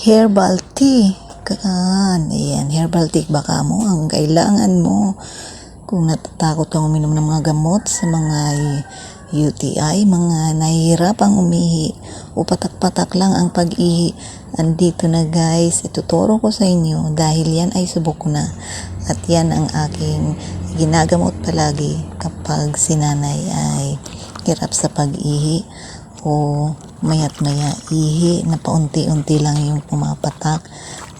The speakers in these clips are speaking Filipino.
herbal tea. Kaan, ayan, herbal tea baka mo ang kailangan mo. Kung natatakot kang uminom ng mga gamot sa mga UTI, mga nahihirapang umihi o patak-patak lang ang pag-ihi. Andito na guys, ituturo ko sa inyo dahil yan ay subok ko na. At yan ang aking ginagamot palagi kapag sinanay ay hirap sa pag-ihi o mayat maya ihi na paunti-unti lang yung pumapatak.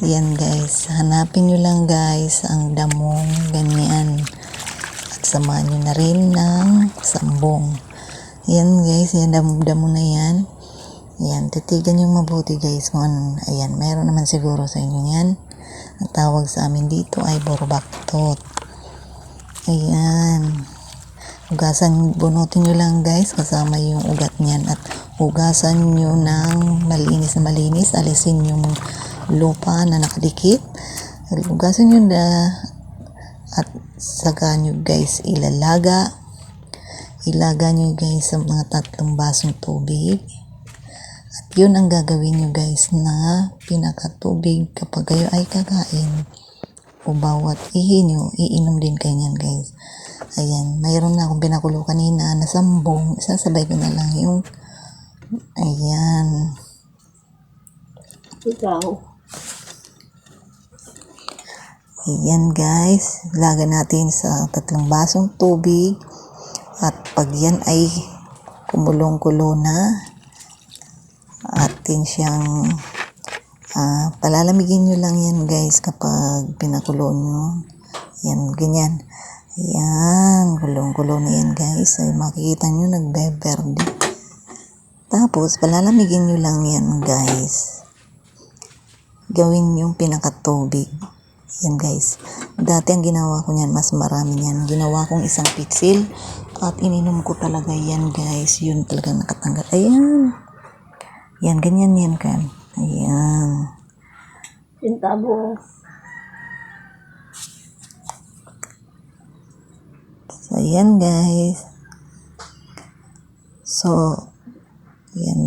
Yan guys, hanapin nyo lang guys ang damong ganyan. At samahan nyo na rin ng sambong. Yan guys, yan damo-damo na yan. Yan, titigan nyo mabuti guys kung ano. Ayan, meron naman siguro sa inyo yan. Ang tawag sa amin dito ay borbaktot. Ayan. Hugasan, bunutin nyo lang guys kasama yung ugat niyan at hugasan nyo ng malinis na malinis. Alisin yung lupa na nakadikit. Hugasan nyo na at saka nyo guys ilalaga. Ilaga nyo guys sa mga tatlong basong tubig. At yun ang gagawin nyo guys na pinakatubig kapag kayo ay kakain o bawat ihi nyo, iinom din kayo guys. Ayan, mayroon na akong pinakulo kanina na sambong. Isasabay ko na lang yung ayan. Ikaw. Ayan guys, laga natin sa tatlong basong tubig. At pag yan ay kumulong-kulo na atin siyang ah, palalamigin nyo lang yan guys kapag pinakulo nyo. Yan, ganyan. Yan, kulong-kulo na yan guys. Ay makikita nyo nagbeberde tapos palalamigin nyo lang yan guys gawin yung pinakatubig yan guys. Dati ang ginawa ko niyan, mas marami niyan. Ginawa kong isang pitsil at ininom ko talaga yan guys. Yun talaga nakatanggal. Ayan. Yan, ganyan yan kan. Ayan. Sintabo. So, ayan guys. So, yan